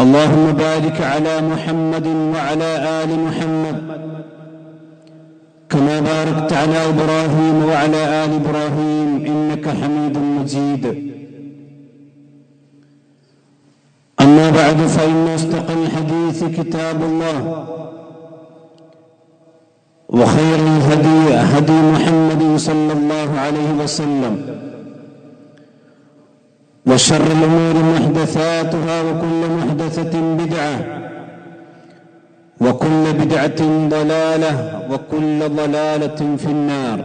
اللهم بارك على محمد وعلى آل محمد. كما باركت على إبراهيم وعلى آل إبراهيم إنك حميد مجيد. أما بعد فإن أصدق الحديث كتاب الله وخير الهدي هدي محمد صلى الله عليه وسلم. وشر الأمور محدثاتها وكل محدثة بدعة وكل بدعة ضلالة وكل ضلالة في النار.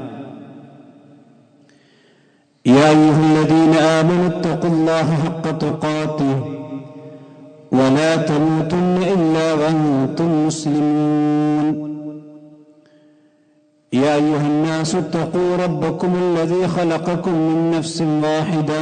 يا أيها الذين آمنوا اتقوا الله حق تقاته ولا تموتن إلا وأنتم مسلمون. يا أيها الناس اتقوا ربكم الذي خلقكم من نفس واحدة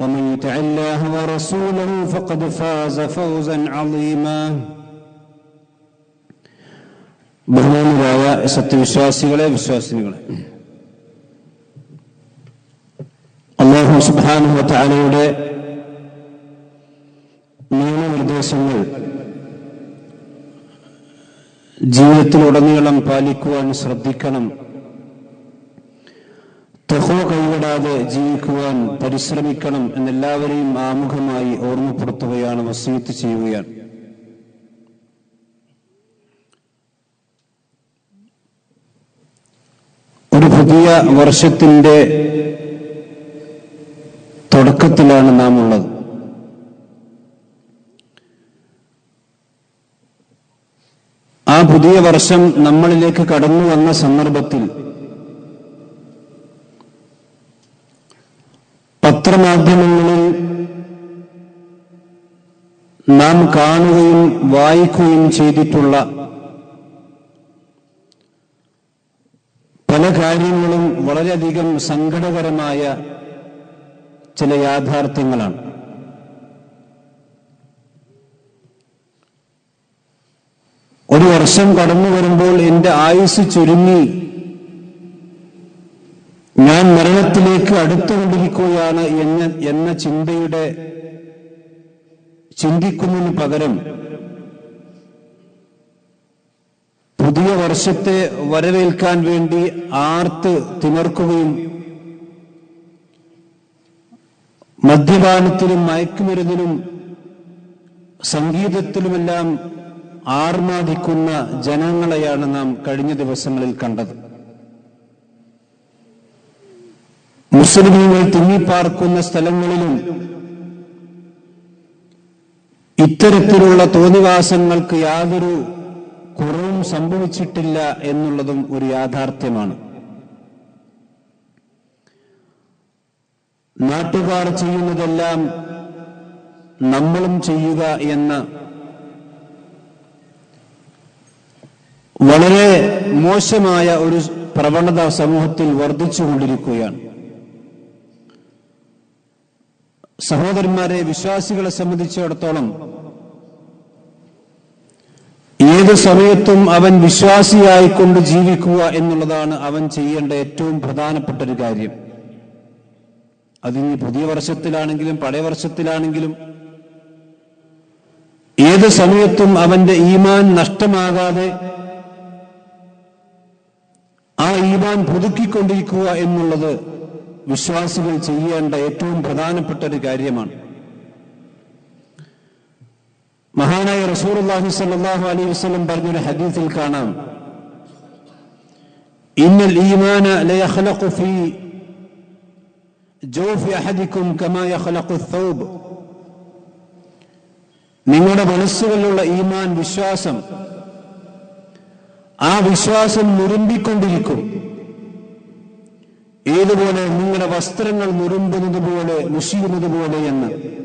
ومن يطع الله ورسوله فقد فاز فوزا عظيما ബഹുമാനരായ സത്യവിശ്വാസികളെ വിശ്വാസിനികളെ അള്ളാഹു സുബാനു താലയുടെ നിയമനിർദ്ദേശങ്ങൾ ജീവിതത്തിലുടനീളം പാലിക്കുവാൻ ശ്രദ്ധിക്കണം തഹോ കൈവിടാതെ ജീവിക്കുവാൻ പരിശ്രമിക്കണം എന്നെല്ലാവരെയും ആമുഖമായി ഓർമ്മപ്പെടുത്തുകയാണ് വസീത്ത് ചെയ്യുകയാണ്. ഒരു പുതിയ വർഷത്തിന്റെ തുടക്കത്തിലാണ് നാം ഉള്ളത് ആ പുതിയ വർഷം നമ്മളിലേക്ക് കടന്നു വന്ന സന്ദർഭത്തിൽ പത്രമാധ്യമങ്ങളിൽ നാം കാണുകയും വായിക്കുകയും ചെയ്തിട്ടുള്ള പല കാര്യങ്ങളും വളരെയധികം സങ്കടകരമായ ചില യാഥാർത്ഥ്യങ്ങളാണ്. ഒരു വർഷം കടന്നു വരുമ്പോൾ എന്റെ ആയുസ് ചുരുങ്ങി. ഞാൻ മരണത്തിലേക്ക് അടുത്തുകൊണ്ടിരിക്കുകയാണ് എന്ന എന്ന ചിന്തയുടെ ചിന്തിക്കുന്നതിന് പകരം പുതിയ വർഷത്തെ വരവേൽക്കാൻ വേണ്ടി ആർത്ത് തിമർക്കുകയും മദ്യപാനത്തിലും മയക്കുമരുന്നിലും സംഗീതത്തിലുമെല്ലാം ആർമാദിക്കുന്ന ജനങ്ങളെയാണ് നാം കഴിഞ്ഞ ദിവസങ്ങളിൽ കണ്ടത്. മുസ്ലിമീങ്ങൾ തിങ്ങിപ്പാർക്കുന്ന സ്ഥലങ്ങളിലും ഇത്തരത്തിലുള്ള തോന്നിവാസങ്ങൾക്ക് യാതൊരു കുറവും സംഭവിച്ചിട്ടില്ല എന്നുള്ളതും ഒരു യാഥാർത്ഥ്യമാണ്. നാട്ടുകാർ ചെയ്യുന്നതെല്ലാം നമ്മളും ചെയ്യുക എന്ന വളരെ മോശമായ ഒരു പ്രവണത സമൂഹത്തിൽ വർദ്ധിച്ചുകൊണ്ടിരിക്കുകയാണ്. സഹോദരന്മാരെ വിശ്വാസികളെ സംബന്ധിച്ചിടത്തോളം ഏത് സമയത്തും അവൻ വിശ്വാസിയായിക്കൊണ്ട് ജീവിക്കുക എന്നുള്ളതാണ് അവൻ ചെയ്യേണ്ട ഏറ്റവും പ്രധാനപ്പെട്ട ഒരു കാര്യം. അതിന് പുതിയ വർഷത്തിലാണെങ്കിലും പഴയ വർഷത്തിലാണെങ്കിലും ഏത് സമയത്തും അവന്റെ ഈമാൻ നഷ്ടമാകാതെ ആ ഈമാൻ പുതുക്കിക്കൊണ്ടിരിക്കുക എന്നുള്ളത് വിശ്വാസികൾ ചെയ്യേണ്ട ഏറ്റവും പ്രധാനപ്പെട്ട ഒരു കാര്യമാണ്. മഹാനായ റസൂർഹി സല്ലാഹു അലൈഹി വസ്ലം പറഞ്ഞൊരു ഹദീസിൽ കാണാം. ഇന്നൽ ഈമാന ഫീ നിങ്ങളുടെ മനസ്സുകളിലുള്ള ഈമാൻ വിശ്വാസം ആ വിശ്വാസം നുറുമ്പിക്കൊണ്ടിരിക്കും ഏതുപോലെ നിങ്ങളുടെ വസ്ത്രങ്ങൾ നുറുമ്പുന്നത് പോലെ മുഷിയുന്നത് പോലെ എന്ന്.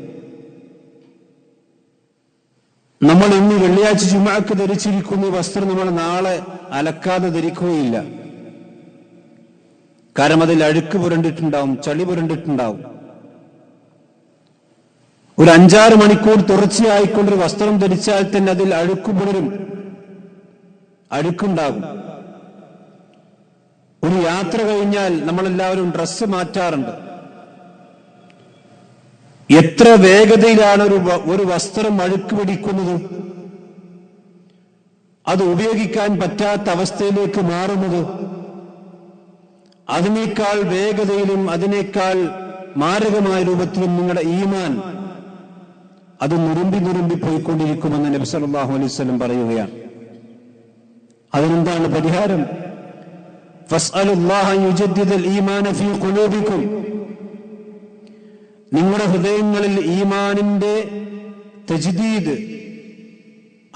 നമ്മൾ ഇന്ന് വെള്ളിയാഴ്ച ചുമക്ക് ധരിച്ചിരിക്കുന്ന വസ്ത്രം നമ്മൾ നാളെ അലക്കാതെ ധരിക്കുകയില്ല. കാരണം അതിൽ അഴുക്ക് പുരണ്ടിട്ടുണ്ടാവും ചളി പുരണ്ടിട്ടുണ്ടാവും. ഒരു അഞ്ചാറ് മണിക്കൂർ തുടർച്ചയായിക്കൊണ്ടൊരു വസ്ത്രം ധരിച്ചാൽ തന്നെ അതിൽ അഴുക്ക് പുലരും അഴുക്കുണ്ടാകും. ഒരു യാത്ര കഴിഞ്ഞാൽ നമ്മളെല്ലാവരും ഡ്രസ്സ് മാറ്റാറുണ്ട്. എത്ര വേഗതയിലാണ് ഒരു ഒരു വസ്ത്രം അഴുക്ക് പിടിക്കുന്നത്? അത് ഉപയോഗിക്കാൻ പറ്റാത്ത അവസ്ഥയിലേക്ക് മാറുന്നത്? അതിനേക്കാൾ വേഗതയിലും അതിനേക്കാൾ മാരകമായ രൂപത്തിലും നിങ്ങളുടെ ഈമാൻ അത് നുറുമ്പി നുറുമ്പി പോയിക്കൊണ്ടിരിക്കുമെന്ന് നബി സല്ലല്ലാഹു അലൈഹി വസല്ലം പറയുകയാണ്. അതിനെന്താണ് പരിഹാരം? ഫസ്അലുല്ലാഹ يجدد الإيمان ഫീ قلوبكم നിങ്ങളുടെ ഹൃദയങ്ങളിൽ ഈമാനിന്റെ തജ്ദീദ്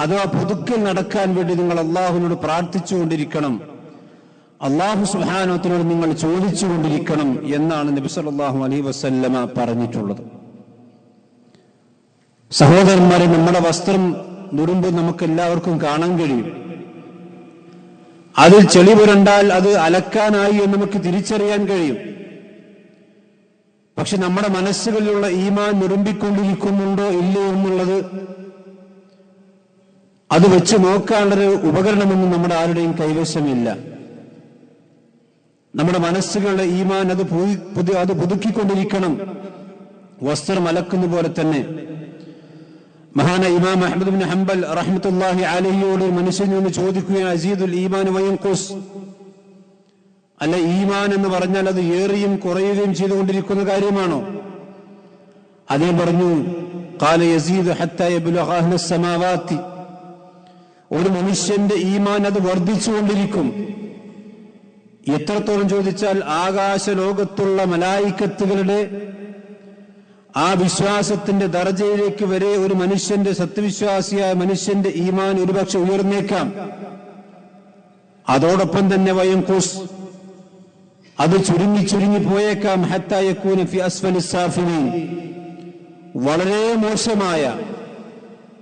അഥവാ പുതുക്കൽ നടക്കാൻ വേണ്ടി നിങ്ങൾ അള്ളാഹുവിനോട് പ്രാർത്ഥിച്ചുകൊണ്ടിരിക്കണം. അള്ളാഹു സുഹാനത്തിനോട് നിങ്ങൾ ചോദിച്ചുകൊണ്ടിരിക്കണം എന്നാണ് നബി സല്ലല്ലാഹു അലൈഹി വസല്ലമ പറഞ്ഞിട്ടുള്ളത്. സഹോദരന്മാരെ നമ്മുടെ വസ്ത്രം നുറുമ്പ് നമുക്ക് എല്ലാവർക്കും കാണാൻ കഴിയും. അതിൽ ചെളി പുരണ്ടാൽ അത് അലക്കാനായി എന്ന് നമുക്ക് തിരിച്ചറിയാൻ കഴിയും. പക്ഷെ നമ്മുടെ മനസ്സുകളിലുള്ള ഈമാൻ നിറുമ്പിക്കൊണ്ടിരിക്കുന്നുണ്ടോ ഇല്ലയോ എന്നുള്ളത് അത് വെച്ച് നോക്കാനുള്ളൊരു ഉപകരണമൊന്നും നമ്മുടെ ആരുടെയും കൈവശമില്ല. നമ്മുടെ മനസ്സുകളുടെ ഈമാൻ അത് പുതു അത് പുതുക്കിക്കൊണ്ടിരിക്കണം. വസ്ത്രം അലക്കുന്ന പോലെ തന്നെ. മഹാന ഇമാം അഹമ്മദ് ബിൻ ഹംബൽ റഹ്മത്തുല്ലാഹി അലഹിയോട് മനുഷ്യൻ നിന്ന് ചോദിക്കുകയാണ് അസീദുൽ ഈമാൻ വയൻകുസ് അല്ല ഈമാൻ എന്ന് പറഞ്ഞാൽ അത് ഏറിയും കുറയുകയും ചെയ്തുകൊണ്ടിരിക്കുന്ന കാര്യമാണോ? അതേ പറഞ്ഞു കാല യസീദ് സമാവാത്തി. ഒരു മനുഷ്യന്റെ ഈമാൻ അത് വർദ്ധിച്ചുകൊണ്ടിരിക്കും. എത്രത്തോളം ചോദിച്ചാൽ ആകാശ ലോകത്തുള്ള മലായിക്കത്തുകളുടെ ആ വിശ്വാസത്തിന്റെ ദർജയിലേക്ക് വരെ ഒരു മനുഷ്യന്റെ സത്യവിശ്വാസിയായ മനുഷ്യന്റെ ഈമാൻ ഒരുപക്ഷെ ഉയർന്നേക്കാം. അതോടൊപ്പം തന്നെ വയം കൂസ് അത് ചുരുങ്ങി ചുരുങ്ങി പോയേക്കാം. ഹത്തായക്കൂന ഫി അസ്ഫലി വളരെ മോശമായ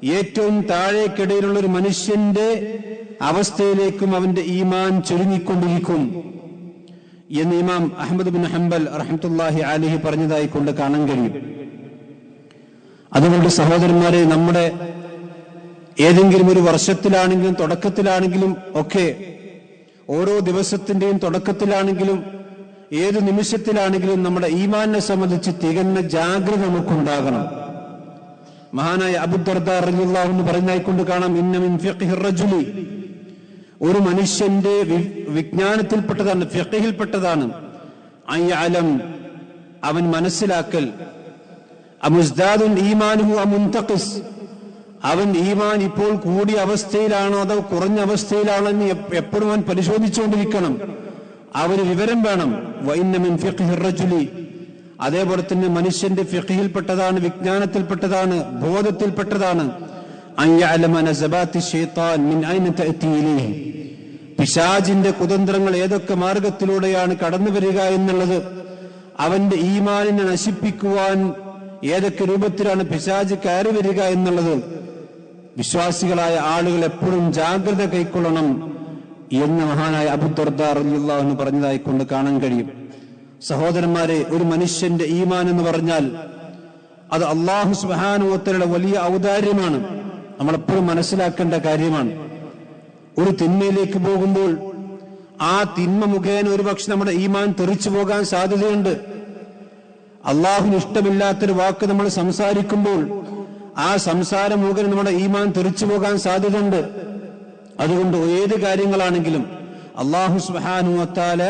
ഏറ്റവും താഴേക്കിടയിലുള്ള ഒരു മനുഷ്യന്റെ അവസ്ഥയിലേക്കും അവന്റെ ഈമാൻ ചുരുങ്ങിക്കൊണ്ടിരിക്കും എന്ന് ഇമാം അഹമ്മദ് ബിൻ ഹംബൽ റഹമത്തുല്ലാഹി അലിഹി പറഞ്ഞതായി കൊണ്ട് കാണാൻ കഴിയും. അതുകൊണ്ട് സഹോദരന്മാരെ നമ്മുടെ ഏതെങ്കിലും ഒരു വർഷത്തിലാണെങ്കിലും തുടക്കത്തിലാണെങ്കിലും ഒക്കെ ഓരോ ദിവസത്തിന്റെയും തുടക്കത്തിലാണെങ്കിലും ഏത് നിമിഷത്തിലാണെങ്കിലും നമ്മുടെ ഈമാനെ സംബന്ധിച്ച് തികഞ്ഞ ജാഗ്രത നമുക്കുണ്ടാകണം. മഹാനായ അബുദർദാഹു എന്ന് പറഞ്ഞായിക്കൊണ്ട് കാണാം ഇന്നമിൻ റജുലി. ഒരു മനുഷ്യന്റെ വിജ്ഞാനത്തിൽപ്പെട്ടതാണ് ഫിഖിൽപ്പെട്ടതാണ് അയ്യാലം അവൻ മനസ്സിലാക്കൽ. അമുസ്ദാദുൻ ഈമാനുഹു അമുൻതഖിസ്. അവൻ ഈമാൻ ഇപ്പോൾ കൂടിയ അവസ്ഥയിലാണോ അതോ കുറഞ്ഞ അവസ്ഥയിലാണോ എന്ന് എപ്പോഴും അവൻ പരിശോധിച്ചുകൊണ്ടിരിക്കണം. അവന് വിവരം വേണം. വൈന്നമിൻ റജുലി. അതേപോലെ തന്നെ മനുഷ്യന്റെ ഫിഖിൽപ്പെട്ടതാണ് വിജ്ഞാനത്തിൽപ്പെട്ടതാണ് ബോധത്തിൽപ്പെട്ടതാണ്. പിശാജിന്റെ കുതന്ത്രങ്ങൾ ഏതൊക്കെ മാർഗത്തിലൂടെയാണ് കടന്നു വരിക എന്നുള്ളത് അവന്റെ ഈമാനിനെ നശിപ്പിക്കുവാൻ ഏതൊക്കെ രൂപത്തിലാണ് പിശാജ് കയറി വരിക എന്നുള്ളത് വിശ്വാസികളായ ആളുകൾ എപ്പോഴും ജാഗ്രത കൈക്കൊള്ളണം എന്ന് മഹാനായ അബുദർദാർ എന്ന് പറഞ്ഞതായി കൊണ്ട് കാണാൻ കഴിയും. സഹോദരന്മാരെ ഒരു മനുഷ്യന്റെ ഈമാൻ എന്ന് പറഞ്ഞാൽ അത് അള്ളാഹു സുബാനുവത്തരുടെ വലിയ ഔദാര്യമാണ്. നമ്മളെപ്പോഴും മനസ്സിലാക്കേണ്ട കാര്യമാണ്. ഒരു തിന്മയിലേക്ക് പോകുമ്പോൾ ആ തിന്മ മുഖേന ഒരുപക്ഷെ നമ്മുടെ ഈമാൻ തെറിച്ചു പോകാൻ സാധ്യതയുണ്ട്. അള്ളാഹുവിന് ഇഷ്ടമില്ലാത്തൊരു വാക്ക് നമ്മൾ സംസാരിക്കുമ്പോൾ ആ സംസാരം മുഖേന നമ്മുടെ ഈമാൻ തെറിച്ചു പോകാൻ സാധ്യതയുണ്ട്. അതുകൊണ്ട് ഏത് കാര്യങ്ങളാണെങ്കിലും അള്ളാഹു സുബാനുവത്താല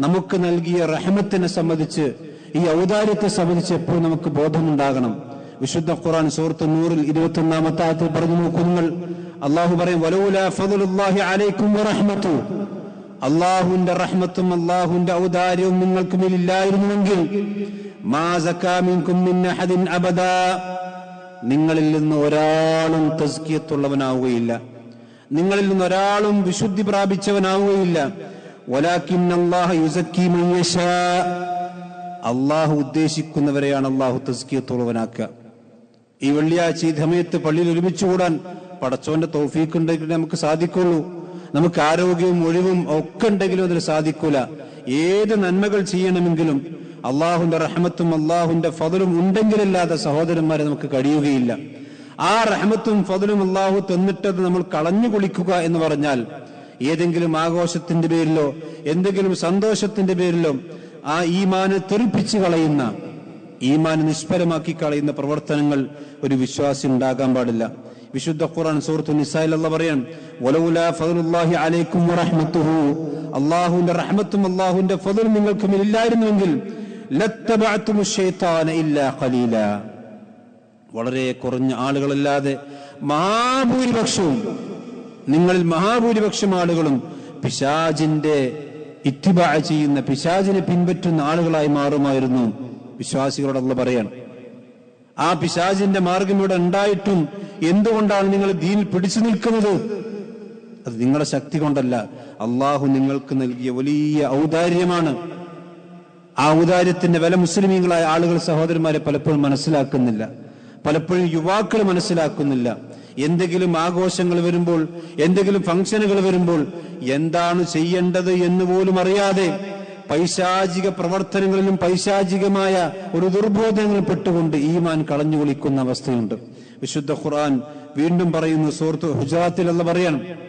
നമുക്ക് നൽകിയ റഹമത്തിനെ സംബന്ധിച്ച് ഈ ഔദാര്യത്തെ സംബന്ധിച്ച് എപ്പോഴും നമുക്ക് ബോധമുണ്ടാകണം. വിശുദ്ധ ഖുറാൻ സൂറത്ത് നൂറിൽ ഇരുപത്തി ഒന്നാമത്തെ ആയത്തിൽ പറഞ്ഞു നോക്കൂ നിങ്ങൾ. അള്ളാഹു പറയും അള്ളാഹുവിന്റെ റഹ്മത്തും അള്ളാഹുവിന്റെ ഔദാര്യവും നിങ്ങൾക്ക് മേലില്ലായിരുന്നുവെങ്കിൽ അബദാ. നിങ്ങളിൽ നിന്ന് ഒരാളും തസ്കിയത്തുള്ളവനാവുകയില്ല നിങ്ങളിൽ നിന്ന് ഒരാളും വിശുദ്ധി പ്രാപിച്ചവനാവുകയില്ല. അള്ളാഹു ഉദ്ദേശിക്കുന്നവരെയാണ് അള്ളാഹു തസ്കിയത്തുള്ളവനാക്കുക ഈ വെള്ളിയാഴ്ച ഈ സമയത്ത് പള്ളിയിൽ ഒരുമിച്ച് കൂടാൻ പടച്ചോന്റെ തൗഫീഖ് ഉണ്ടെങ്കിൽ നമുക്ക് സാധിക്കുള്ളൂ. നമുക്ക് ആരോഗ്യവും ഒഴിവും ഒക്കെ ഉണ്ടെങ്കിലും അതിന് സാധിക്കൂല. ഏത് നന്മകൾ ചെയ്യണമെങ്കിലും അള്ളാഹുന്റെ റഹ്മത്തും അള്ളാഹുന്റെ ഫതലും ഉണ്ടെങ്കിലല്ലാതെ സഹോദരന്മാരെ നമുക്ക് കഴിയുകയില്ല. ആ റഹ്മത്തും ഫതലും അള്ളാഹു തന്നിട്ടത് നമ്മൾ കളഞ്ഞു കുളിക്കുക എന്ന് പറഞ്ഞാൽ ഏതെങ്കിലും ആഘോഷത്തിന്റെ പേരിലോ എന്തെങ്കിലും സന്തോഷത്തിന്റെ പേരിലോ ആ ഈമാനെ തെറിപ്പിച്ചു കളയുന്ന ഈമാൻ നിഷ്ഫലമാക്കി കളയുന്ന പ്രവർത്തനങ്ങൾ ഒരു വിശ്വാസി ഉണ്ടാകാൻ പാടില്ല. വിശുദ്ധ ഖുർആൻ സൂറത്തു നിസായിൽ പറയാൻ വലൗല അലൈക്കും അല്ലാഹുവിന്റെ റഹ്മത്തും അല്ലാഹുവിന്റെ ഫദലും നിങ്ങൾക്ക് മേലില്ലായിരുന്നുവെങ്കിൽ വളരെ കുറഞ്ഞ ആളുകളല്ലാതെ മഹാഭൂരിപക്ഷവും നിങ്ങളിൽ മഹാഭൂരിപക്ഷം ആളുകളും പിശാജിന്റെ ഇത്തിബാ ചെയ്യുന്ന പിശാജിനെ പിൻപറ്റുന്ന ആളുകളായി മാറുമായിരുന്നു. വിശ്വാസികളോടുള്ള പറയാണ്. ആ പിശാജിന്റെ മാർഗം ഇവിടെ ഉണ്ടായിട്ടും എന്തുകൊണ്ടാണ് നിങ്ങൾ ദീനിൽ പിടിച്ചു നിൽക്കുന്നത്? അത് നിങ്ങളുടെ ശക്തി കൊണ്ടല്ല. അള്ളാഹു നിങ്ങൾക്ക് നൽകിയ വലിയ ഔദാര്യമാണ്. ആ ഔദാര്യത്തിന്റെ വില മുസ്ലിമീങ്ങളായ ആളുകൾ സഹോദരന്മാരെ പലപ്പോഴും മനസ്സിലാക്കുന്നില്ല. പലപ്പോഴും യുവാക്കൾ മനസ്സിലാക്കുന്നില്ല. എന്തെങ്കിലും ആഘോഷങ്ങൾ വരുമ്പോൾ എന്തെങ്കിലും ഫംഗ്ഷനുകൾ വരുമ്പോൾ എന്താണ് ചെയ്യേണ്ടത് എന്ന് പോലും അറിയാതെ പൈശാചിക പ്രവർത്തനങ്ങളിലും പൈശാചികമായ ഒരു ദുർബോധങ്ങളിൽ പെട്ടുകൊണ്ട് ഈമാൻ കളഞ്ഞു കുളിക്കുന്ന അവസ്ഥയുണ്ട്. വിശുദ്ധ ഖുർആൻ വീണ്ടും പറയുന്നു സുഹൃത്ത് ഹുജറാത്തിൽ അല്ല പറയണം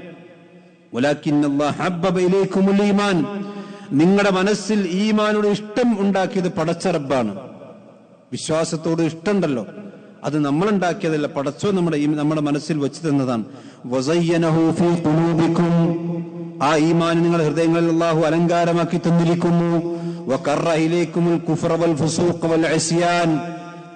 നിങ്ങളുടെ മനസ്സിൽ ഈമാനോട് ഇഷ്ടം ഉണ്ടാക്കിയത് പടച്ചറബാണ് വിശ്വാസത്തോട് ഇഷ്ടമുണ്ടല്ലോ അത് നമ്മൾ ഉണ്ടാക്കിയതല്ല പടച്ചോ നമ്മുടെ നമ്മുടെ മനസ്സിൽ വെച്ച് തന്നതാണ്. ആ ഈമാൻ നിങ്ങളുടെ ഹൃദയങ്ങളിൽ അള്ളാഹു അലങ്കാരമാക്കി തന്നിരിക്കുന്നു.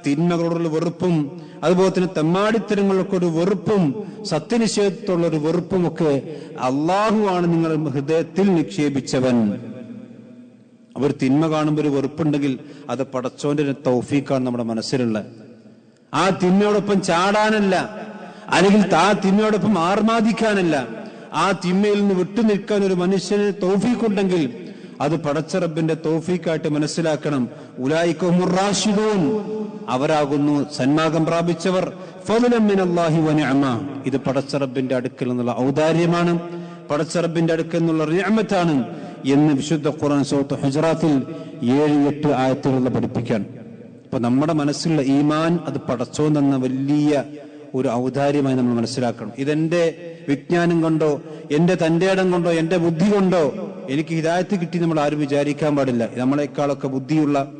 തിന്മകളോടുള്ള വെറുപ്പും അതുപോലെ തന്നെ തെമ്മാടിത്തരങ്ങൾക്ക് ഒരു വെറുപ്പും സത്യനിഷേധത്തോടുള്ള ഒരു വെറുപ്പും ഒക്കെ അള്ളാഹു ആണ് നിങ്ങളുടെ ഹൃദയത്തിൽ നിക്ഷേപിച്ചവൻ. അവർ തിന്മ കാണുമ്പോൾ ഒരു വെറുപ്പുണ്ടെങ്കിൽ അത് പടച്ചോന്റെ ഒരു തൗഫീക്കാണ് നമ്മുടെ മനസ്സിലുള്ള ആ തിന്മയോടൊപ്പം ചാടാനല്ല അല്ലെങ്കിൽ ആ തിന്മയോടൊപ്പം ആർമാദിക്കാനല്ല ആ തിന്മയിൽ നിന്ന് വിട്ടു നിൽക്കാൻ ഒരു മനുഷ്യന് തൗഫീക്കുണ്ടെങ്കിൽ അത് പടച്ചറബിന്റെ തോഫീക്കായിട്ട് മനസ്സിലാക്കണം. ഉലായിക്കുറാഷിദൂൻ അവരാകുന്നു സന്മാർഗം പ്രാപിച്ചവർ. ഇത് പടച്ചറബിന്റെ അടുക്കൽ നിന്നുള്ള ഔദാര്യമാണ്. പടച്ചറബിന്റെ അടുക്കൽ നിന്നുള്ള റിയമത്താണ് എന്ന് വിശുദ്ധ ഖുർആൻ സൂറത്ത് ഹുജറാത്തിൽ ഏഴ് എട്ട് ആയത്തുകളിൽ പഠിപ്പിക്കാൻ. അപ്പൊ നമ്മുടെ മനസ്സിലുള്ള ഈമാൻ അത് പടച്ചോ എന്ന വലിയ ഒരു ഔദാര്യമായി നമ്മൾ മനസ്സിലാക്കണം. ഇതെന്റെ വിജ്ഞാനം കൊണ്ടോ എന്റെ തന്റെ ഇടം കൊണ്ടോ എന്റെ ബുദ്ധി കൊണ്ടോ എനിക്ക് ഹിതായത്ത് കിട്ടി നമ്മൾ ആരും വിചാരിക്കാൻ പാടില്ല. നമ്മളെക്കാളൊക്കെ ബുദ്ധിയുള്ള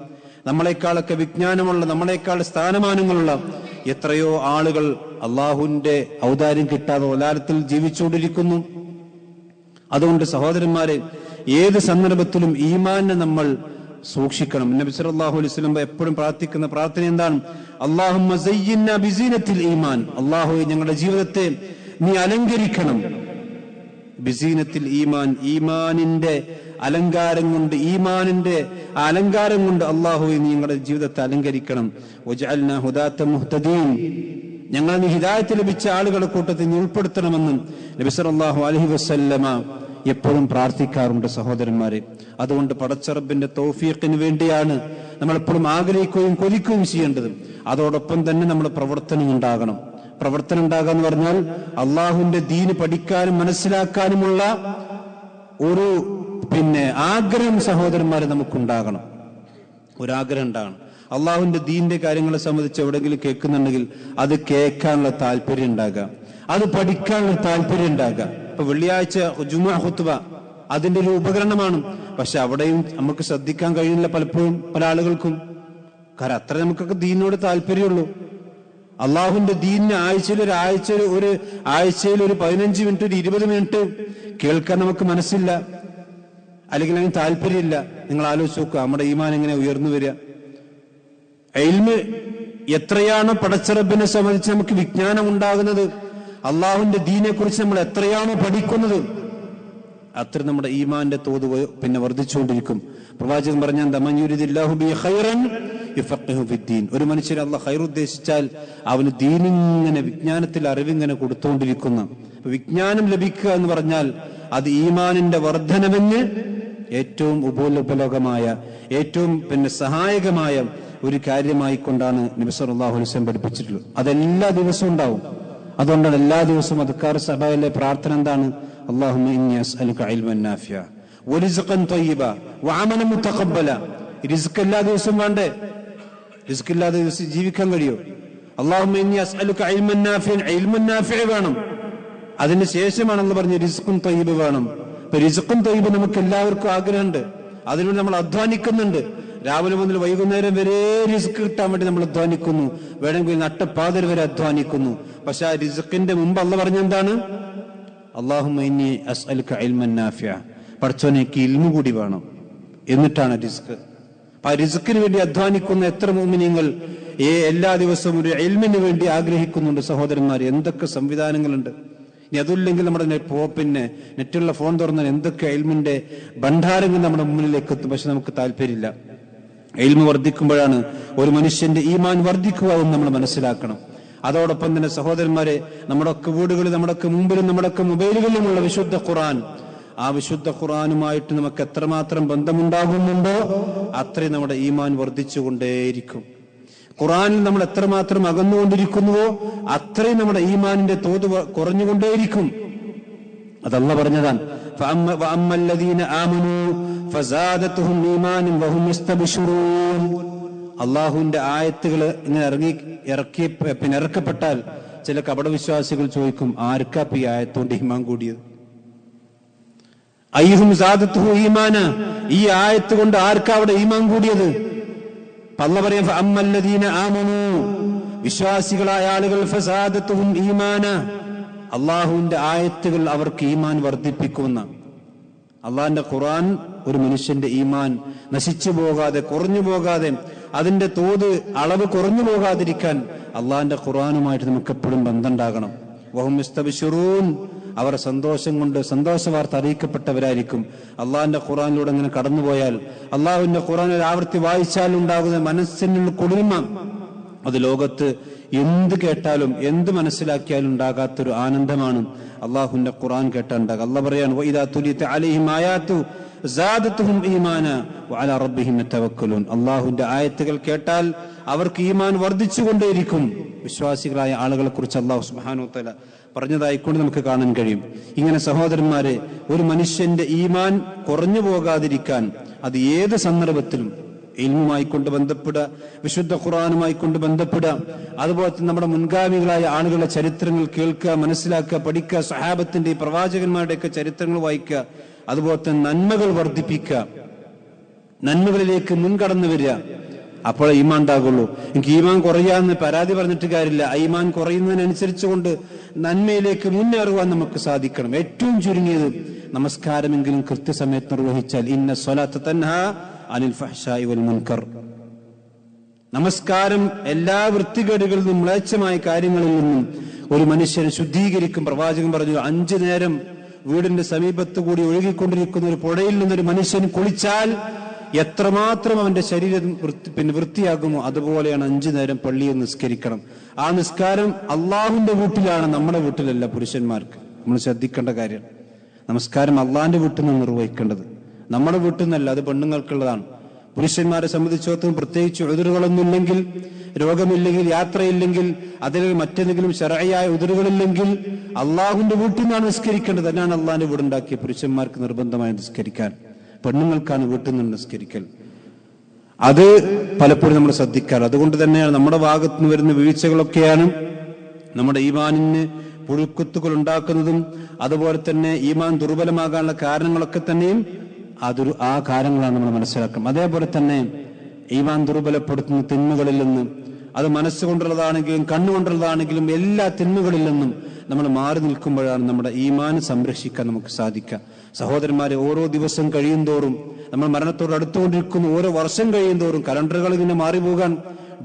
നമ്മളെക്കാളൊക്കെ വിജ്ഞാനമുള്ള നമ്മളെക്കാൾ സ്ഥാനമാനങ്ങളുള്ള എത്രയോ ആളുകൾ അള്ളാഹുവിന്റെ ഔദാര്യം കിട്ടാതെ ഒലാലത്തിൽ ജീവിച്ചുകൊണ്ടിരിക്കുന്നു. അതുകൊണ്ട് സഹോദരന്മാരെ ഏത് സന്ദർഭത്തിലും ഈമാനെ നമ്മൾ സൂക്ഷിക്കണം. നബി സല്ലല്ലാഹു അലൈഹി വസല്ലം എപ്പോഴും പ്രാർത്ഥിക്കുന്ന പ്രാർത്ഥന എന്താണ്? അല്ലാഹുമ്മ സയ്യിന്ന ബിസീനത്തിൽ ഈമാൻ. അല്ലാഹു ഞങ്ങളുടെ ജീവിതത്തെ നീ അലങ്കരിക്കണം. ബിസീനത്തിൽ ഈമാൻ ഈമാനിന്റെ അലങ്കാരം കൊണ്ട് ഈമാനിന്റെ അലങ്കാരം കൊണ്ട് അല്ലാഹു നീ ഞങ്ങളുടെ ജീവിതത്തെ അലങ്കരിക്കണം. ഞങ്ങൾ നീ ഹിദായത്ത് ലഭിച്ച ആളുകളുടെ കൂട്ടത്തിൽ നീ ഉൾപ്പെടുത്തണമെന്നും നബി സല്ലല്ലാഹു അലൈഹി വസല്ലമ എപ്പോഴും പ്രാർത്ഥിക്കാറുണ്ട് സഹോദരന്മാരെ. അതുകൊണ്ട് പടച്ചറബിന്റെ തൗഫീഖിന് വേണ്ടിയാണ് നമ്മൾ എപ്പോഴും ആഗ്രഹിക്കുകയും കൊലിക്കുകയും ചെയ്യേണ്ടത്. അതോടൊപ്പം തന്നെ നമ്മൾ പ്രവർത്തനം ഉണ്ടാകണം. പ്രവർത്തനം ഉണ്ടാകുക എന്ന് പറഞ്ഞാൽ അള്ളാഹുവിന്റെ ദീന് പഠിക്കാനും മനസ്സിലാക്കാനുമുള്ള ഒരു പിന്നെ ആഗ്രഹം സഹോദരന്മാരെ നമുക്കുണ്ടാകണം. ഒരാഗ്രഹം ഉണ്ടാകണം. അള്ളാഹുവിന്റെ ദീന്റെ കാര്യങ്ങളെ സംബന്ധിച്ച് എവിടെയെങ്കിലും കേൾക്കുന്നുണ്ടെങ്കിൽ അത് കേൾക്കാനുള്ള താല്പര്യം ഉണ്ടാകാം അത് പഠിക്കാനുള്ള താല്പര്യം ഉണ്ടാകാം ഇപ്പൊ വെള്ളിയാഴ്ച ജുമാ ഹുത്തുബ അതിന്റെ ഒരു ഉപകരണമാണ്. പക്ഷെ അവിടെയും നമുക്ക് ശ്രദ്ധിക്കാൻ കഴിയുന്നില്ല പലപ്പോഴും പല ആളുകൾക്കും. കാരണം അത്ര നമുക്കൊക്കെ ദീനോട് താല്പര്യമുള്ളൂ. അള്ളാഹുവിന്റെ ദീനിന് ആഴ്ചയിൽ ഒരു ആഴ്ച ഒരു ആഴ്ചയിൽ ഒരു പതിനഞ്ച് മിനിറ്റ് ഒരു ഇരുപത് മിനിറ്റ് കേൾക്കാൻ നമുക്ക് മനസ്സില്ല. അല്ലെങ്കിൽ അതിന് താല്പര്യമില്ല. നിങ്ങൾ ആലോചിച്ച് നോക്കുക നമ്മുടെ ഈമാൻ എങ്ങനെ ഉയർന്നു വരിക. എൽമ് എത്രയാണോ പടച്ചറബിനെ സംബന്ധിച്ച് നമുക്ക് വിജ്ഞാനം ഉണ്ടാകുന്നത്. അള്ളാഹുവിന്റെ ദീനെ കുറിച്ച് നമ്മൾ എത്രയാണോ പഠിക്കുന്നത് അത്ര നമ്മുടെ ഈമാന്റെ തോത് പിന്നെ വർദ്ധിച്ചുകൊണ്ടിരിക്കും. പ്രവാചകൻ ഫിദ്ദീൻ ഒരു മനുഷ്യൻ അള്ളാഹ് ഹൈർ ഉദ്ദേശിച്ചാൽ അവന് ദീനിങ്ങനെ വിജ്ഞാനത്തിൽ അറിവിങ്ങനെ കൊടുത്തുകൊണ്ടിരിക്കുന്ന. വിജ്ഞാനം ലഭിക്കുക എന്ന് പറഞ്ഞാൽ അത് ഈമാനിന്റെ വർധനവിന് ഏറ്റവും ഉപോലപലകമായ ഏറ്റവും പിന്നെ സഹായകമായ ഒരു കാര്യമായിക്കൊണ്ടാണ് കൊണ്ടാണ് അള്ളാഹു ഹുസൈൻ പഠിപ്പിച്ചിട്ടുള്ളത്. അതെല്ലാ ദിവസവും ഉണ്ടാവും. അതുകൊണ്ടാണ് എല്ലാ ദിവസവും അധികാര സഭയിലെ പ്രാർത്ഥന എന്താണ്? റിസ്ക് എല്ലാ ദിവസവും വേണ്ടേ? റിസ്ക് ഇല്ലാതെ ദിവസം ജീവിക്കാൻ കഴിയോ? നാഫിയ വേണം. അതിന് ശേഷമാണെന്ന് പറഞ്ഞ് റിസ്ക്കും തയ്യബ് വേണം. ഇപ്പൊ റിസ്ക്കും തയ്യബ് നമുക്ക് എല്ലാവർക്കും ആഗ്രഹമുണ്ട്. അതിനുവേണ്ടി നമ്മൾ അധ്വാനിക്കുന്നുണ്ട്. രാവിലെ മുതൽ വൈകുന്നേരം വരെ റിസ്ക് കിട്ടാൻ വേണ്ടി നമ്മൾ അധ്വാനിക്കുന്നു. വേണമെങ്കിൽ നട്ടപ്പാതിൽ വരെ അധ്വാനിക്കുന്നു. പക്ഷെ ആ റിസ്ക്കിന്റെ മുമ്പ് അല്ല പറഞ്ഞെന്താണ് നാഫിയ പഠിച്ചോനേക്ക് ഇൽമു കൂടി വേണം. എന്നിട്ടാണ് റിസ്ക്. ആ റിസ്ക്കിന് വേണ്ടി അധ്വാനിക്കുന്ന എത്ര മോമിനിയങ്ങൾ ഏ എല്ലാ ദിവസവും ഒരു എൽമിന് വേണ്ടി ആഗ്രഹിക്കുന്നുണ്ട് സഹോദരന്മാർ എന്തൊക്കെ സംവിധാനങ്ങളുണ്ട്? ഇനി അതുമില്ലെങ്കിൽ നമ്മുടെ പിന്നെ നെറ്റുള്ള ഫോൺ തുറന്നാൽ എന്തൊക്കെ എൽമിന്റെ ഭണ്ഡാരങ്ങൾ നമ്മുടെ മുന്നിലേക്ക് എത്തും? പക്ഷെ നമുക്ക് താല്പര്യമില്ല. എൽമ് വർദ്ധിക്കുമ്പോഴാണ് ഒരു മനുഷ്യന്റെ ഈമാൻ വർദ്ധിക്കുക എന്ന് നമ്മൾ മനസ്സിലാക്കണം. അതോടൊപ്പം തന്നെ സഹോദരന്മാരെ നമ്മുടെയൊക്കെ വീടുകളിൽ നമ്മുടെയൊക്കെ മുമ്പിലും നമ്മുടെയൊക്കെ മൊബൈലുകളിലുമുള്ള വിശുദ്ധ ഖുറാൻ ആ വിശുദ്ധ ഖുറാനുമായിട്ട് നമുക്ക് എത്രമാത്രം ബന്ധമുണ്ടാകുന്നുണ്ടോ അത്രയും നമ്മുടെ ഈമാൻ വർദ്ധിച്ചുകൊണ്ടേയിരിക്കും. ഖുറാനിൽ നമ്മൾ എത്രമാത്രം അകന്നുകൊണ്ടിരിക്കുന്നുവോ അത്രയും നമ്മുടെ ഈമാനിന്റെ തോത് കുറഞ്ഞുകൊണ്ടേയിരിക്കും. അതല്ല പറഞ്ഞതാണ്. അള്ളാഹുവിന്റെ ആയത്തുകൾ ഇറങ്ങി ഇറക്കി പിന്നെ ഇറക്കപ്പെട്ടാൽ ചില കപടവിശ്വാസികൾ ചോദിക്കും ആർക്കാ ഈ ആയത്തോണ്ട് ഹിമാൻ കൂടിയത്? ഐഹും ഈമാന. ഈ ആയത്ത് കൊണ്ട് ആർക്കാ അവിടെ ഈമാൻ കൂടിയത്? പല്ല പറയാം വിശ്വാസികളായ ആളുകൾ ഈമാന. അള്ളാഹുവിന്റെ ആയത്തുകൾ അവർക്ക് ഈമാൻ വർദ്ധിപ്പിക്കുന്ന അള്ളാഹിന്റെ ഖുറാൻ ഒരു മനുഷ്യന്റെ ഈമാൻ നശിച്ചു പോകാതെ കുറഞ്ഞു പോകാതെ അതിന്റെ തോത് അളവ് കുറഞ്ഞു പോകാതിരിക്കാൻ അള്ളാഹിന്റെ ഖുറാനുമായിട്ട് നമുക്ക് എപ്പോഴും ബന്ധമുണ്ടാകണം. വഹും ഇസ്തബിശുറൂൻ അവർ സന്തോഷം കൊണ്ട് സന്തോഷ വാർത്ത അറിയിക്കപ്പെട്ടവരായിരിക്കും. അള്ളാഹിന്റെ ഖുറാനിലൂടെ അങ്ങനെ കടന്നുപോയാൽ അള്ളാഹുവിന്റെ ഖുറാനിൽ ആവർത്തി വായിച്ചാൽ ഉണ്ടാകുന്ന മനസ്സിനുള്ള കുളിർമ. അത് ലോകത്ത് എന്ത് കേട്ടാലും എന്ത് മനസ്സിലാക്കിയാലും ഉണ്ടാകാത്തൊരു ആനന്ദമാണ് അള്ളാഹുന്റെ ഖുറാൻ കേട്ടുണ്ടാകുക. അള്ളാഹുന്റെ പറയാണ് "വഇദാ തുലിയത അലൈഹിം ആയാതു സാദത്തുഹും ഈമാന വഅലാ റബ്ബിഹിം യതവക്കലൂൻ. അള്ളാഹുവിന്റെ ആയത്തുകൾ കേട്ടാൽ അവർക്ക് ഈമാൻ വർദ്ധിച്ചുകൊണ്ടേയിരിക്കും. വിശ്വാസികളായ ആളുകളെ കുറിച്ച് അള്ളാഹു സുബാനോത്തല പറഞ്ഞതായിക്കൊണ്ട് നമുക്ക് കാണാൻ കഴിയും. ഇങ്ങനെ സഹോദരന്മാരെ ഒരു മനുഷ്യന്റെ ഈമാൻ കുറഞ്ഞു പോകാതിരിക്കാൻ അത് ഏത് സന്ദർഭത്തിലും ഇൽമുമായി കൊണ്ട് ബന്ധപ്പെടുക വിശുദ്ധ ഖുറാനുമായി കൊണ്ട് ബന്ധപ്പെടുക. അതുപോലെ തന്നെ നമ്മുടെ മുൻഗാമികളായ ആളുകളുടെ ചരിത്രങ്ങൾ കേൾക്കുക മനസ്സിലാക്കുക പഠിക്കുക സഹാബത്തിന്റെ പ്രവാചകന്മാരുടെയൊക്കെ ചരിത്രങ്ങൾ വായിക്കുക. അതുപോലെ തന്നെ നന്മകൾ വർദ്ധിപ്പിക്കുക. നന്മകളിലേക്ക് മുൻകടന്നു വരിക. അപ്പോൾ ഈമാൻ ഉണ്ടാകുള്ളൂ എനിക്ക് ഈമാൻ കുറയാന്ന് പരാതി പറഞ്ഞിട്ട് കാര്യമില്ല. ഈമാൻ കുറയുന്നതിനനുസരിച്ച് കൊണ്ട് നന്മയിലേക്ക് മുന്നേറുവാൻ നമുക്ക് സാധിക്കണം. ഏറ്റവും ചുരുങ്ങിയത് നമസ്കാരമെങ്കിലും കൃത്യസമയത്ത് നിർവഹിച്ചാൽ ഇന്ന സ്വലാത്ത തൻഹ അനിൽ ഫഹ്ഷായി വൽ മുൻകർ. നമസ്കാരം എല്ലാ വൃത്തികേടുകളിൽ നിന്നും മ്ലേച്ഛമായ കാര്യങ്ങളിൽ നിന്നും ഒരു മനുഷ്യനെ ശുദ്ധീകരിക്കും. പ്രവാചകൻ പറഞ്ഞു അഞ്ചു നേരം വീടിന്റെ സമീപത്ത് കൂടി ഒഴുകിക്കൊണ്ടിരിക്കുന്ന ഒരു പുഴയിൽ നിന്നൊരു മനുഷ്യൻ കുളിച്ചാൽ എത്രമാത്രം അവന്റെ ശരീരം വൃത്തി പിന്നെ വൃത്തിയാകുമോ? അതുപോലെയാണ് അഞ്ചു നേരം പള്ളിയിൽ നിസ്കരിക്കണം. ആ നിസ്കാരം അള്ളാഹുവിന്റെ വീട്ടിലാണ് നമ്മുടെ വീട്ടിലല്ല പുരുഷന്മാർക്ക്. നമ്മൾ ശ്രദ്ധിക്കേണ്ട കാര്യം നമസ്കാരം അള്ളാഹിന്റെ വീട്ടിൽ നിന്ന് നിർവഹിക്കേണ്ടത്. നമ്മുടെ വീട്ടിൽ നിന്നല്ല അത് പെണ്ണുങ്ങൾക്കുള്ളതാണ്. പുരുഷന്മാരെ സംബന്ധിച്ചിടത്തോളം പ്രത്യേകിച്ച് ഉതിരുകളൊന്നുമില്ലെങ്കിൽ രോഗമില്ലെങ്കിൽ യാത്രയില്ലെങ്കിൽ അതിൽ മറ്റെന്തെങ്കിലും ശരയായ ഉതിരുകളില്ലെങ്കിൽ അള്ളാഹുവിന്റെ വീട്ടിൽ നിന്നാണ് നിസ്കരിക്കേണ്ടത്. തന്നെയാണ് അള്ളാഹിന്റെ വീടുണ്ടാക്കിയ പുരുഷന്മാർക്ക് നിർബന്ധമായി നിസ്കരിക്കാൻ. പെണ്ണുങ്ങൾക്കാണ് വീട്ടിൽ നിന്ന് നിസ്കരിക്കൽ. അത് പലപ്പോഴും നമ്മൾ ശ്രദ്ധിക്കാറ്. അതുകൊണ്ട് തന്നെയാണ് നമ്മുടെ ഭാഗത്ത് നിന്ന് വരുന്ന വീഴ്ചകളൊക്കെയാണ് നമ്മുടെ ഈമാനിന് പുഴുക്കുത്തുകൾ ഉണ്ടാക്കുന്നതും അതുപോലെ തന്നെ ഈമാൻ ദുർബലമാകാനുള്ള കാരണങ്ങളൊക്കെ തന്നെയും അതൊരു ആ കാര്യങ്ങളാണ് നമ്മൾ മനസ്സിലാക്കണം അതേപോലെ തന്നെ ഈമാൻ ദുർബലപ്പെടുത്തുന്ന തിന്മകളിൽ നിന്ന് അത് മനസ്സുകൊണ്ടുള്ളതാണെങ്കിലും കണ്ണുകൊണ്ടുള്ളതാണെങ്കിലും എല്ലാ തിന്മകളിൽ നിന്നും നമ്മൾ മാറി നിൽക്കുമ്പോഴാണ് നമ്മുടെ ഈമാൻ സംരക്ഷിക്കാൻ നമുക്ക് സാധിക്കുക. സഹോദരന്മാരെ ഓരോ ദിവസം കഴിയും തോറും നമ്മൾ മരണത്തോട് അടുത്തുകൊണ്ടിരിക്കുന്നു ഓരോ വർഷം കഴിയും തോറും കലണ്ടറുകൾ ഇങ്ങനെ മാറി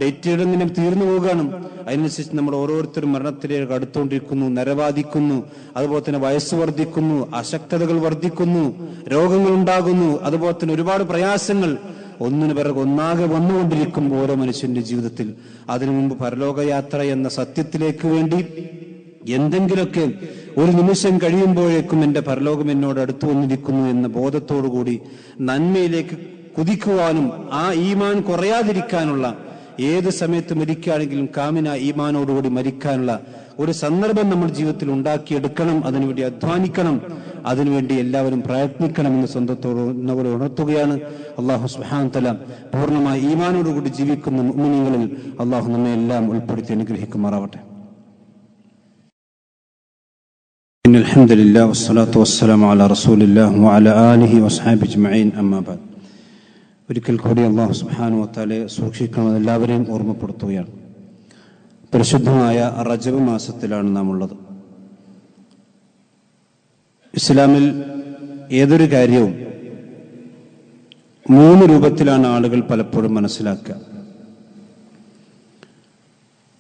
ഡേറ്റുകൾ ഇങ്ങനെ തീർന്നു പോവുകയാണ്. അതിനനുസരിച്ച് നമ്മൾ ഓരോരുത്തരും മരണത്തിലേക്ക് അടുത്തുകൊണ്ടിരിക്കുന്നു നരവാദിക്കുന്നു അതുപോലെ തന്നെ വയസ്സ് വർദ്ധിക്കുന്നു അശക്തതകൾ വർദ്ധിക്കുന്നു രോഗങ്ങൾ ഉണ്ടാകുന്നു. അതുപോലെ തന്നെ ഒരുപാട് പ്രയാസങ്ങൾ ഒന്നിനു പിറകെ ഒന്നാകെ വന്നുകൊണ്ടിരിക്കും ഓരോ മനുഷ്യന്റെ ജീവിതത്തിൽ. അതിനു മുമ്പ് പരലോകയാത്ര എന്ന സത്യത്തിലേക്ക് വേണ്ടി എന്തെങ്കിലുമൊക്കെ ഒരു നിമിഷം കഴിയുമ്പോഴേക്കും എന്റെ പരലോകം എന്നോട് അടുത്തു വന്നിരിക്കുന്നു എന്ന ബോധത്തോടുകൂടി നന്മയിലേക്ക് കുതിക്കുവാനും ആ ഈമാൻ കുറയാതിരിക്കാനുള്ള ഏത് സമയത്ത് മരിക്കുകയാണെങ്കിലും കാമിന ഈമാനോടുകൂടി മരിക്കാനുള്ള ഒരു സന്ദർഭം നമ്മൾ ജീവിതത്തിൽ ഉണ്ടാക്കിയെടുക്കണം അതിനുവേണ്ടി അധ്വാനിക്കണം അതിനുവേണ്ടി എല്ലാവരും പ്രയത്നിക്കണം എന്ന് സ്വന്തത്തോട് എന്നപോലെ ഉണർത്തുകയാണ് അള്ളാഹു സുഹാൻ തല പൂർണ്ണമായി ഈമാനോടുകൂടി ജീവിക്കുന്ന മുമിനിങ്ങളിൽ അള്ളാഹു നമ്മെ എല്ലാം ഉൾപ്പെടുത്തി അനുഗ്രഹിക്കുമാറാവട്ടെ إن الحمد لله والصلاة والسلام على رسول الله وعلى آله وصحبه أجمعين أما بعد ഒരിക്കൽ കൂടി അള്ളാഹു സുഹാനു വത്താലെ സൂക്ഷിക്കണമെന്ന് എല്ലാവരെയും ഓർമ്മപ്പെടുത്തുകയാണ്. പരിശുദ്ധമായ റജബ് മാസത്തിലാണ് നാം ഉള്ളത് ഇസ്ലാമിൽ ഏതൊരു കാര്യവും മൂന്ന് രൂപത്തിലാണ് ആളുകൾ പലപ്പോഴും മനസ്സിലാക്കുക.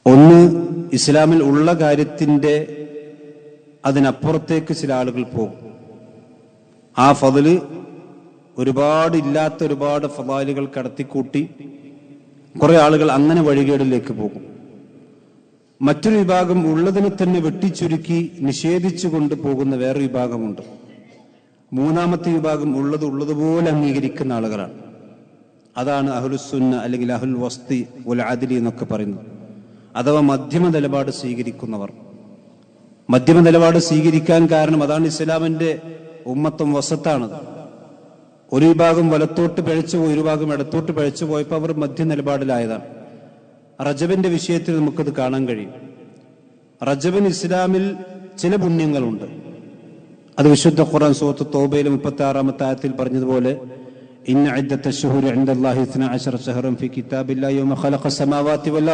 ഒന്ന് ഇസ്ലാമിൽ ഉള്ള കാര്യത്തിന്റെ അതിനപ്പുറത്തേക്ക് ചില ആളുകൾ പോകും. ആ ഫതിൽ ഒരുപാട് ഇല്ലാത്ത ഒരുപാട് ഫലാലുകൾ കടത്തിക്കൂട്ടി കുറെ ആളുകൾ അങ്ങനെ വഴികേടിലേക്ക് പോകും. മറ്റൊരു വിഭാഗം ഉള്ളതിനെ തന്നെ വെട്ടിച്ചുരുക്കി നിഷേധിച്ചു കൊണ്ട് പോകുന്ന വേറെ വിഭാഗമുണ്ട്. മൂന്നാമത്തെ വിഭാഗം ഉള്ളത് ഉള്ളതുപോലെ അംഗീകരിക്കുന്ന ആളുകളാണ്. അതാണ് അഹുലുസുന്ന അല്ലെങ്കിൽ അഹുൽ വസ്തി ഉൽ അദിലി എന്നൊക്കെ പറയുന്നത്. അഥവാ മധ്യമ നിലപാട് സ്വീകരിക്കുന്നവർ. മധ്യമ നിലപാട് സ്വീകരിക്കാൻ കാരണം അതാണ് ഇസ്ലാമിന്റെ ഉമ്മത്തും വസത്താണ് ഒരു വിഭാഗം വലത്തോട്ട് പിഴച്ചു പോയി ഒരു ഭാഗം ഇടത്തോട്ട് പിഴച്ചു പോയപ്പോൾ അവർ മധ്യ നിലപാടിലായതാണ്. റജബിന്റെ വിഷയത്തിൽ നമുക്കത് കാണാൻ കഴിയും. റജബിൻ ഇസ്ലാമിൽ ചില പുണ്യങ്ങളുണ്ട്. അത് വിശുദ്ധ ഖുറാൻ സുഹത്ത് തോബയിലെ മുപ്പത്തി ആറാമത്തെ ആയത്തിൽ പറഞ്ഞതുപോലെ യൗമ വൽ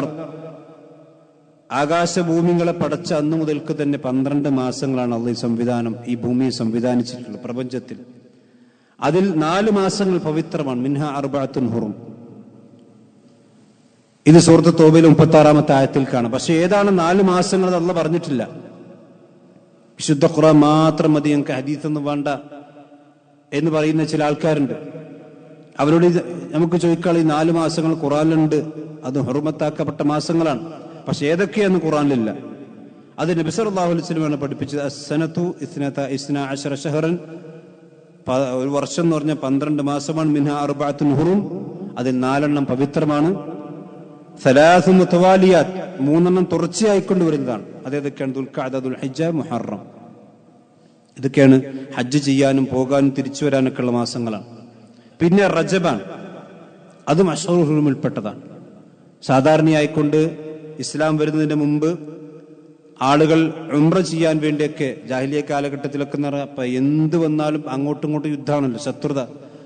ആകാശഭൂമികളെ പടച്ച അന്നു മുതൽക്ക് തന്നെ പന്ത്രണ്ട് മാസങ്ങളാണ് അള്ളി സംവിധാനം ഈ ഭൂമിയെ സംവിധാനിച്ചിട്ടുള്ളത് പ്രപഞ്ചത്തിൽ. അതിൽ നാല് മാസങ്ങൾ പവിത്രമാണ്. മിൻഹ അർബാത്തുൻ ഹുറും. ഇത് സുഹൃത്ത് തോബയിൽ മുപ്പത്തി ആറാമത്തെ ആയത്തിൽ കാണാം. പക്ഷെ ഏതാണ് നാല് മാസങ്ങൾ അത് അള്ള പറഞ്ഞിട്ടില്ല. വിശുദ്ധ ഖുറാൻ മാത്രം മതി ഞങ്ങൾക്ക് ഹദീസൊന്നും വേണ്ട എന്ന് പറയുന്ന ചില ആൾക്കാരുണ്ട്. അവരോട് നമുക്ക് ചോദിക്കാൾ ഈ നാല് മാസങ്ങൾ ഖുറാനിലുണ്ട് അത് ഹുറുമത്താക്കപ്പെട്ട മാസങ്ങളാണ്. പക്ഷെ ഏതൊക്കെയെന്ന് ഖുറാനിലില്ല അത് നബിസർ അള്ളാഹുലിസ്ലമാണ് പഠിപ്പിച്ചത്. അസ്സനത്തു ഇസ്നത ഇസ്ന അഷറ ഒരു വർഷം എന്ന് പറഞ്ഞാൽ പന്ത്രണ്ട് മാസമാണ്. മിൻഹ അറുപാത്തു ഹുറും. അതിൽ നാലെണ്ണം പവിത്രമാണ്. സലാസു മൂന്നെണ്ണം തുടർച്ചയായിക്കൊണ്ട് വരുന്നതാണ്. അതേതൊക്കെയാണ്? ദുൽഖഅദ ദുൽഹിജ്ജ മുഹറം. ഇതൊക്കെയാണ് ഹജ്ജ് ചെയ്യാനും പോകാനും തിരിച്ചു വരാനൊക്കെ ഉള്ള മാസങ്ങളാണ്. പിന്നെ റജബാണ്. അതും അഷറുഹുമിൽപ്പെട്ടതാണ് സാധാരണയായിക്കൊണ്ട് ഇസ്ലാം വരുന്നതിന് മുമ്പ് ആളുകൾ ഉംറ ചെയ്യാൻ വേണ്ടിയൊക്കെ ജാഹിലിയ കാലഘട്ടത്തിലൊക്കെ എന്ന് പറഞ്ഞാൽ എന്ത് വന്നാലും അങ്ങോട്ടും ഇങ്ങോട്ടും യുദ്ധമാണല്ലോ ശത്രുത.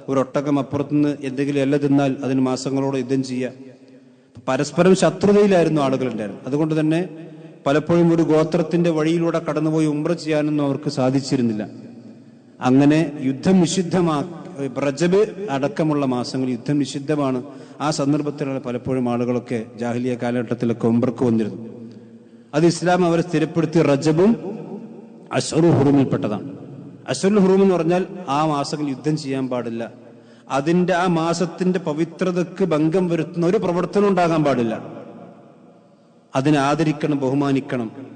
ഒരു ഒട്ടകം അപ്പുറത്തുനിന്ന് എന്തെങ്കിലും എല്ലാം തിന്നാൽ അതിന് മാസങ്ങളോടെ യുദ്ധം ചെയ്യുക പരസ്പരം ശത്രുതയിലായിരുന്നു ആളുകൾ ഉണ്ടായിരുന്നത്. അതുകൊണ്ട് തന്നെ പലപ്പോഴും ഒരു ഗോത്രത്തിന്റെ വഴിയിലൂടെ കടന്നുപോയി ഉംറ ചെയ്യാനൊന്നും അവർക്ക് സാധിച്ചിരുന്നില്ല. അങ്ങനെ യുദ്ധം നിഷിദ്ധമാ പ്രജബ് അടക്കമുള്ള മാസങ്ങൾ യുദ്ധം നിഷിദ്ധമാണ്. ആ സന്ദർഭത്തിലാണ് പലപ്പോഴും ആളുകളൊക്കെ ജാഹ്ലിയ കാലഘട്ടത്തിലൊക്കെ ഉംറക്ക് വന്നിരുന്നു അത് ഇസ്ലാം അവരെ സ്ഥിരപ്പെടുത്തി റജബും അഷറു ഹുറൂമിൽപ്പെട്ടതാണ്. അഷറുൽ ഹുറൂം എന്ന് പറഞ്ഞാൽ ആ മാസങ്ങൾ യുദ്ധം ചെയ്യാൻ പാടില്ല. അതിന്റെ ആ മാസത്തിന്റെ പവിത്രതക്ക് ഭംഗം വരുത്തുന്ന ഒരു പ്രവർത്തനം ഉണ്ടാകാൻ പാടില്ല. അതിനെ ആദരിക്കണം ബഹുമാനിക്കണം.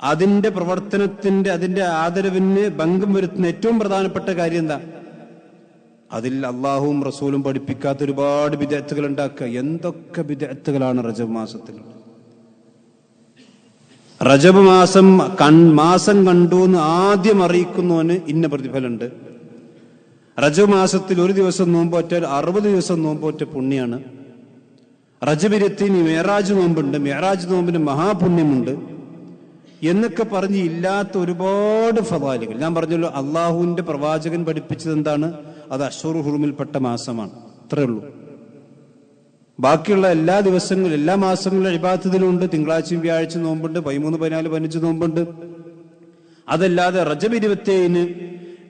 അതിന്റെ പ്രവർത്തനത്തിന്റെ അതിന്റെ ആദരവിന് ഭംഗം വരുത്തുന്ന ഏറ്റവും പ്രധാനപ്പെട്ട കാര്യം എന്താ? അതിൽ അള്ളാഹുവും റസൂലും പഠിപ്പിക്കാത്ത ഒരുപാട് വിദഗ്ധകൾ ഉണ്ടാക്കുക. എന്തൊക്കെ വിദഗ്ധകളാണ് റജബ് മാസത്തിൽ? റജബ് മാസം കൺ മാസം കണ്ടു എന്ന് ആദ്യം അറിയിക്കുന്നവന് ഇന്ന പ്രതിഫലമുണ്ട്. റജബ് മാസത്തിൽ ഒരു ദിവസം നോമ്പോറ്റാൽ അറുപത് ദിവസം നോമ്പോറ്റ പുണ്യാണ്. റജബിരത്തിന് മേറാജ് നോമ്പുണ്ട്. മേറാജ് നോമ്പിന് മഹാപുണ്യമുണ്ട്. എന്നൊക്കെ പറഞ്ഞ് ഇല്ലാത്ത ഒരുപാട് ഫവാലുകൾ ഞാൻ പറഞ്ഞല്ലോ അള്ളാഹുവിന്റെ പ്രവാചകൻ പഠിപ്പിച്ചത് എന്താണ്? അത് അഷൂർ ഹുറുമിൽപ്പെട്ട മാസമാണ്. അത്രേ ഉള്ളൂ. ബാക്കിയുള്ള എല്ലാ ദിവസങ്ങളും എല്ലാ മാസങ്ങളിലും ഉണ്ട്. തിങ്കളാഴ്ചയും വ്യാഴ്ച നോമ്പുണ്ട്. പതിമൂന്ന് പതിനാല് പതിനഞ്ച് നോമ്പുണ്ട്. അതല്ലാതെ റജബ് ഇരുപത്തേഴിന്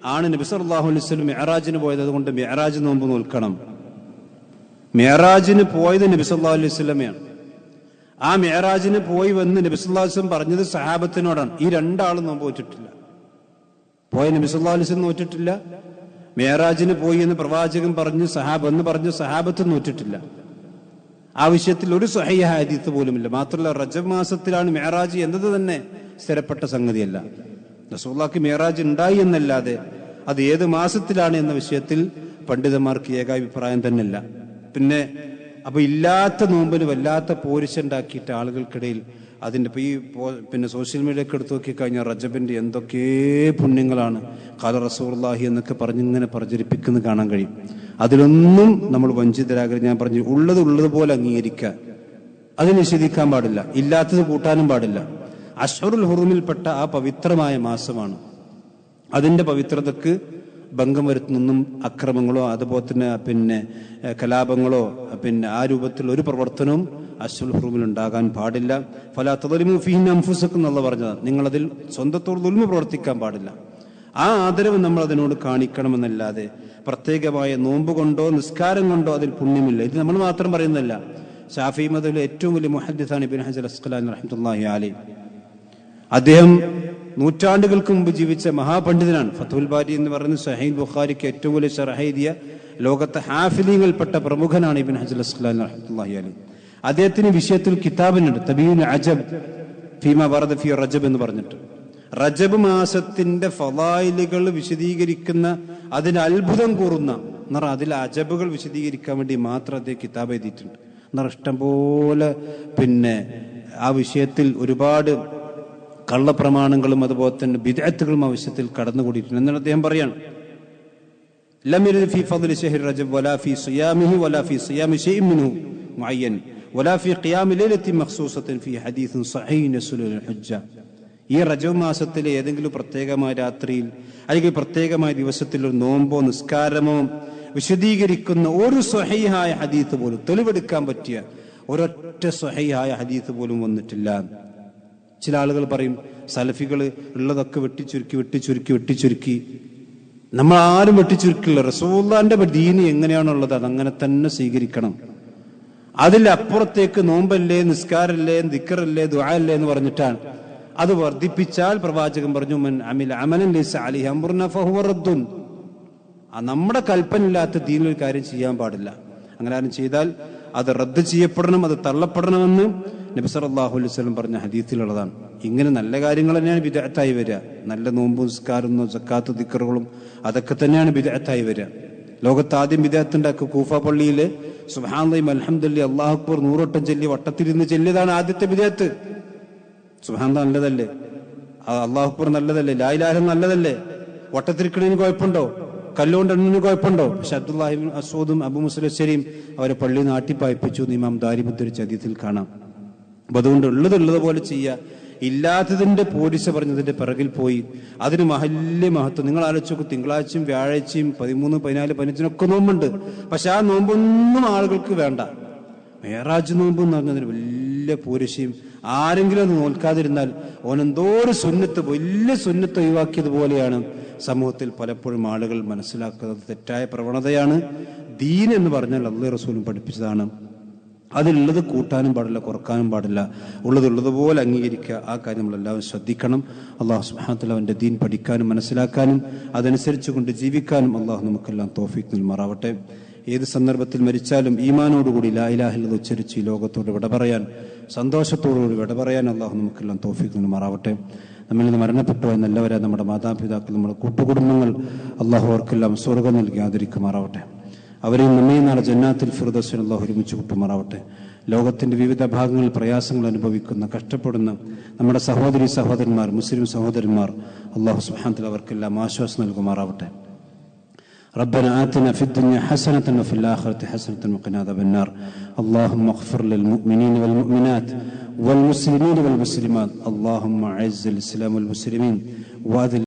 ആണ് നബി സല്ലല്ലാഹു അലൈഹി വസല്ലം മെഹറാജിന് പോയത്. അതുകൊണ്ട് മെഹറാജ് നോമ്പ് നോൽക്കണം. മെഹറാജിന് പോയത് നബി സല്ലല്ലാഹു അലൈഹി വസല്ലമയാണ്. ആ മെഹറാജിന് പോയി വന്ന് നബി സല്ലല്ലാഹു അലൈഹി വസല്ലം പറഞ്ഞത് സഹാബത്തിനോടാണ്. ഈ രണ്ടാളും നോമ്പ് വെച്ചിട്ടില്ല പോയ നബി സല്ലല്ലാഹു അലൈഹി നോറ്റിട്ടില്ല. മെഹറാജിന് പോയി എന്ന് പ്രവാചകൻ പറഞ്ഞു സഹാബ് എന്ന് പറഞ്ഞു സഹാബത്ത് നോറ്റിട്ടില്ല. ആ വിഷയത്തിൽ ഒരു സഹയ ഹദീത്ത് പോലുമില്ല. മാത്രമല്ല റജബ് മാസത്തിലാണ് മെഹറാജ് എന്നത് തന്നെ സ്ഥിരപ്പെട്ട സംഗതിയല്ല. റസൂള്ളാക്ക് മെഹറാജ് ഉണ്ടായി എന്നല്ലാതെ അത് ഏത് മാസത്തിലാണ് എന്ന വിഷയത്തിൽ പണ്ഡിതന്മാർക്ക് ഏകാഭിപ്രായം തന്നെയല്ല. പിന്നെ അപ്പൊ ഇല്ലാത്ത നോമ്പിന് വല്ലാത്ത പോരിശുണ്ടാക്കിയിട്ട് ആളുകൾക്കിടയിൽ അതിന്റെ ഇപ്പൊ ഈ പിന്നെ സോഷ്യൽ മീഡിയയൊക്കെ എടുത്ത് നോക്കിക്കഴിഞ്ഞാൽ റജബിന്റെ എന്തൊക്കെ പുണ്യങ്ങളാണ്. കാല റസൂർലാഹി എന്നൊക്കെ പറഞ്ഞിങ്ങനെ പ്രചരിപ്പിക്കുന്നത് കാണാൻ കഴിയും. അതിലൊന്നും നമ്മൾ വഞ്ചിതരാകരുത്. ഞാൻ പറഞ്ഞു ഉള്ളത് ഉള്ളതുപോലെ അംഗീകരിക്കുക. അത് നിഷേധിക്കാൻ പാടില്ല. ഇല്ലാത്തത് കൂട്ടാനും പാടില്ല. അഷറുൽ ഹുറുമിൽപ്പെട്ട ആ പവിത്രമായ മാസമാണ്. അതിന്റെ പവിത്രതക്ക് ഭംഗം വരുത്തുന്നൊന്നും അക്രമങ്ങളോ അതുപോലെ തന്നെ പിന്നെ കലാപങ്ങളോ പിന്നെ ആ രൂപത്തിൽ ഒരു പ്രവർത്തനവും അശ്വൽ ഹുറുമിൽ ഉണ്ടാകാൻ പാടില്ല. ഫല തദലിമു ഫീൻ അൻഫുസക്കും എന്നുള്ള പറഞ്ഞതാണ് നിങ്ങളതിൽ സ്വന്തത്തോട് ദുൽമ പ്രവർത്തിക്കാൻ പാടില്ല. ആ ആദരവ് നമ്മൾ അതിനോട് കാണിക്കണമെന്നല്ലാതെ പ്രത്യേകമായ നോമ്പ് കൊണ്ടോ നിസ്കാരം കൊണ്ടോ അതിൽ പുണ്യമില്ല. ഇത് നമ്മൾ മാത്രം പറയുന്നതല്ല. ഷാഫി മതയിലെ ഏറ്റവും വലിയ മുഹദ്ദിസാണ് ഇബിൻ ഹജർ അസ്ഖലാൻ റഹ്മത്തുല്ലാഹി അലൈഹി. അദ്ദേഹം നൂറ്റാണ്ടുകൾക്ക് മുമ്പ് ജീവിച്ച മഹാപണ്ഡിതനാണ്. ഫത്തുൽ ബാരി എന്ന് പറയുന്ന സഹീൽ ബുഖാരിക്ക് ഏറ്റവും വലിയ ഷറഹൈദിയ ലോകത്തെ ഹാഫിലിങ്ങൾപ്പെട്ട പ്രമുഖനാണ് ഇബിൻ ഹജർ അസ്ഖലാൻ റഹ്മത്തുല്ലാഹി അലൈഹി. അദ്ദേഹത്തിന് വിഷയത്തിൽ കിതാബിനുണ്ട്. തബീൻ അജബ് ഫീമ വറദ ഫിയോ റജബ് എന്ന് പറഞ്ഞിട്ട്. റജബ് മാസത്തിന്റെ ഫലായിലുകൾ വിശദീകരിക്കുന്ന അതിന് അത്ഭുതം കൂറുന്ന എന്നറ അതിൽ അജബുകൾ വിശദീകരിക്കാൻ വേണ്ടി മാത്രം അദ്ദേഹം കിതാബ് എഴുതിയിട്ടുണ്ട്. എന്നറ ഇഷ്ടംപോലെ പിന്നെ ആ വിഷയത്തിൽ ഒരുപാട് കള്ളപ്രമാണങ്ങളും അതുപോലെ തന്നെ വിദഗ്ധകളും ആവശ്യത്തിൽ കടന്നുകൂടിയിട്ടുണ്ട്. എന്നാണ് അദ്ദേഹം പറയാണ് ഫി റജബ് സിയാമിഹി സിയാമി മുഅയ്യൻ ഈ റജവ് മാസത്തിലെ ഏതെങ്കിലും പ്രത്യേകമായ രാത്രിയിൽ അല്ലെങ്കിൽ പ്രത്യേകമായ ദിവസത്തിൽ ഒരു നോമ്പോ നിസ്കാരമോ വിശദീകരിക്കുന്ന ഒരു സ്വഹയായ ഹദീത്ത് പോലും തെളിവെടുക്കാൻ പറ്റിയ ഒരൊറ്റ സ്വഹയായ ഹദീത്ത് പോലും വന്നിട്ടില്ല. ചില ആളുകൾ പറയും സലഫികൾ ഉള്ളതൊക്കെ വെട്ടിച്ചുരുക്കി വെട്ടിച്ചുരുക്കി വെട്ടിച്ചുരുക്കി. നമ്മൾ ആരും വെട്ടിച്ചുരുക്കില്ല. റസൂല്ലാന്റെ ദീനി എങ്ങനെയാണുള്ളത്? അതങ്ങനെ തന്നെ സ്വീകരിക്കണം. അതിലപ്പുറത്തേക്ക് നോമ്പല്ലേ നിസ്കാരല്ലേ ദിക്കറല്ലേ ദുഹല്ലേ എന്ന് പറഞ്ഞിട്ടാണ്. അത് വർദ്ധിപ്പിച്ചാൽ പ്രവാചകൻ പറഞ്ഞു മൻ അമിൽ അമലൻ ലൈസ ആ നമ്മുടെ കൽപ്പനില്ലാത്ത ദീനിൽ കാര്യം ചെയ്യാൻ പാടില്ല. അങ്ങനെ ആരും ചെയ്താൽ അത് റദ്ദ് ചെയ്യപ്പെടണം അത് തള്ളപ്പെടണമെന്ന് നബി സല്ലല്ലാഹു അലൈഹി വസല്ലം പറഞ്ഞ ഹദീത്തിലുള്ളതാണ് ഇങ്ങനെ നല്ല കാര്യങ്ങൾ തന്നെയാണ് വിദഗ്ധായി വരിക. നല്ല നോമ്പ് നിസ്കാരം സക്കാത്ത് ദിക്കറുകളും അതൊക്കെ തന്നെയാണ് വിദഗ്ധായി വരിക. ലോകത്ത് ആദ്യം വിദഗ്ധുണ്ടാക്കുക കൂഫ പള്ളിയിൽ സുഹാന്തയും അലഹമ്മദല്ലി അള്ളാഹു അക്ബർ നൂറോട്ടം ചൊല്ലി വട്ടത്തിരുന്ന് ചെല്ലിയതാണ് ആദ്യത്തെ വിദഗ്ധ് സുബാന്ത നല്ലതല്ലേ? അള്ളാഹുപ്പുർ നല്ലതല്ലേ? ലായിലാഹം നല്ലതല്ലേ? വട്ടത്തിരിക്കണതിന് കുഴപ്പമുണ്ടോ? കല്ലുകൊണ്ട് എണ്ണിന് കുഴപ്പമുണ്ടോ? പക്ഷെ അബ്ദുല്ലാഹിബിൻ അസൂദും അബു മുസ്ലിശ്ശേരിയും അവരെ പള്ളി നാട്ടിപ്പായിപ്പിച്ചു ഇമാം ദാരിമുദ്ദരിച്ച ചതിയത്തിൽ കാണാം. അപ്പൊ അതുകൊണ്ട് ഉള്ളത് പോലെ ചെയ്യുക. ഇല്ലാത്തതിന്റെ പോലീസ് പറഞ്ഞതിന്റെ പിറകിൽ പോയി. അതിന് മഹല്യ മഹത്വം. നിങ്ങൾ ആലോചിച്ച് തിങ്കളാഴ്ചയും വ്യാഴാഴ്ചയും പതിമൂന്ന് പതിനാല് പതിനഞ്ചിനൊക്കെ നോമ്പുണ്ട്. പക്ഷെ ആ നോമ്പൊന്നും ആളുകൾക്ക് വേണ്ട. മേറാജ് നോമ്പ് എന്ന് പറഞ്ഞതിന് വലിയ പൂരശയും ആരെങ്കിലും ഒന്ന് നോൽക്കാതിരുന്നാൽ ഒരു സുന്നത്ത് വലിയ സുന്നത്ത് ഒഴിവാക്കിയതുപോലെയാണ് സമൂഹത്തിൽ പലപ്പോഴും ആളുകൾ മനസ്സിലാക്കുന്നത്. തെറ്റായ പ്രവണതയാണ് ദീൻ എന്ന് പറഞ്ഞാൽ അള്ളി റസൂലും പഠിപ്പിച്ചതാണ്. അതിലുള്ളത് കൂട്ടാനും പാടില്ല കുറക്കാനും പാടില്ല. ഉള്ളതുള്ളതുപോലെ അംഗീകരിക്കുക. ആ കാര്യം നമ്മളെല്ലാവരും ശ്രദ്ധിക്കണം. അള്ളാഹു സുബ്ഹാനഹു അവന്റെ ദീൻ പഠിക്കാനും മനസ്സിലാക്കാനും അതനുസരിച്ച് കൊണ്ട് ജീവിക്കാനും അള്ളാഹു നമുക്കെല്ലാം തോഫീക്ക് നൽമാറാവട്ടെ. ഏത് സന്ദർഭത്തിൽ മരിച്ചാലും ഈമാനോടുകൂടി ലായിലാഹില്ലത് ഉച്ചരിച്ച് ഈ ലോകത്തോട് വിട പറയാൻ സന്തോഷത്തോടുകൂടി വിട പറയാൻ അള്ളാഹു നമുക്കെല്ലാം തോഫിക്ക് നിന്ന് മാറാവട്ടെ നമ്മിൽ നിന്ന് മരണപ്പെട്ടു എന്നല്ലവരെ നമ്മുടെ മാതാപിതാക്കൾ നമ്മുടെ കൂട്ടുകുടുംബങ്ങൾ അള്ളാഹു അവർക്കെല്ലാം സ്വർഗം നൽകി ആദരിക്കുമാറാവട്ടെ. അവരെയും നമ്മയും നാളെ ജന്നാത്തിൽ ഫിർദോസിൽ അള്ളാഹു ഒരുമിച്ച് കൂട്ടുമാറാവട്ടെ. ലോകത്തിന്റെ വിവിധ ഭാഗങ്ങളിൽ പ്രയാസങ്ങൾ അനുഭവിക്കുന്ന കഷ്ടപ്പെടുന്ന നമ്മുടെ സഹോദരി സഹോദരന്മാർ മുസ്ലിം സഹോദരന്മാർ അള്ളാഹു സുഹാന്തിൽ അവർക്കെല്ലാം ആശ്വാസം നൽകുമാറാവട്ടെ. ربنا آتنا في الدنيا حسنة وفي الآخرة حسنة وقنا عذاب النار. اللهم اغفر للمؤمنين والمؤمنات والمسلمين والمسلمات. اللهم أعز الإسلام والمسلمين. وأذل